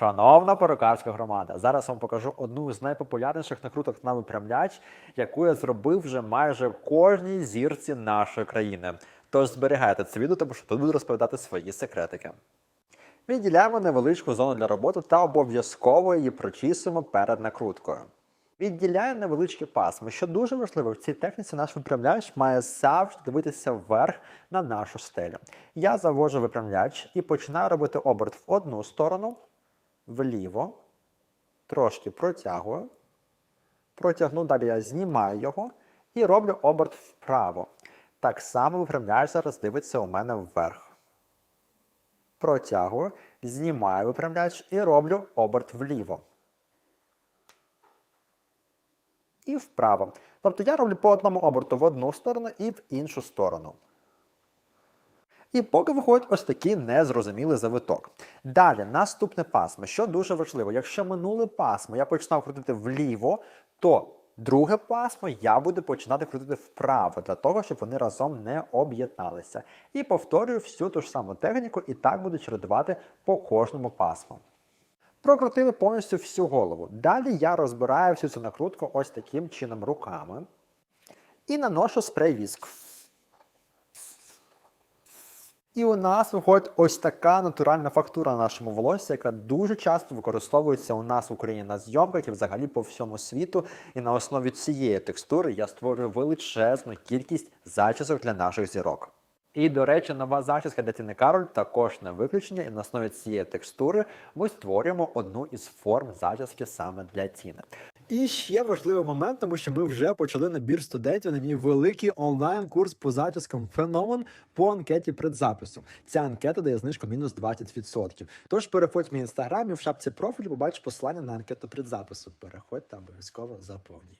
Шановна перукарська громада, зараз вам покажу одну з найпопулярніших накруток на випрямляч, яку я зробив вже майже кожній зірці нашої країни. Тож зберігайте це відео, тому що тут буду розповідати свої секретики. Відділяємо невеличку зону для роботи та обов'язково її прочісуємо перед накруткою. Відділяємо невеличкі пасми. Що дуже важливо, в цій техніці наш випрямляч має завжди дивитися вверх на нашу стелю. Я завожу випрямляч і починаю робити оберт в одну сторону, вліво, трошки протягую, протягну, далі я знімаю його і роблю оберт вправо. Так само випрямляч зараз дивиться у мене вверх. Протягую, знімаю випрямляч і роблю оберт вліво. І вправо. Тобто я роблю по одному оберту в одну сторону і в іншу сторону. І поки виходить ось такий незрозумілий завиток. Далі, наступне пасмо, що дуже важливо, якщо минуле пасмо я починав крутити вліво, то друге пасмо я буду починати крутити вправо, для того, щоб вони разом не об'єдналися. І повторюю всю ту ж саму техніку, і так буду чередувати по кожному пасму. Прокрутили повністю всю голову. Далі я розбираю всю цю накрутку ось таким чином руками і наношу спрей віск. І у нас виходить ось така натуральна фактура на нашому волосі, яка дуже часто використовується у нас в Україні на зйомках і взагалі по всьому світу. І на основі цієї текстури я створюю величезну кількість зачісок для наших зірок. І, до речі, нова зачіска для Тіни Кароль також не виключення, і на основі цієї текстури ми створюємо одну із форм зачіски саме для Тіни. І ще важливий момент, тому що ми вже почали набір студентів на мій великий онлайн-курс по зачіскам феномен по анкеті предзапису. Ця анкета дає знижку мінус 20%. Тож переходь в мій інстаграм і в шапці профілю побачиш посилання на анкету предзапису. Переходь там обов'язково заповнюй.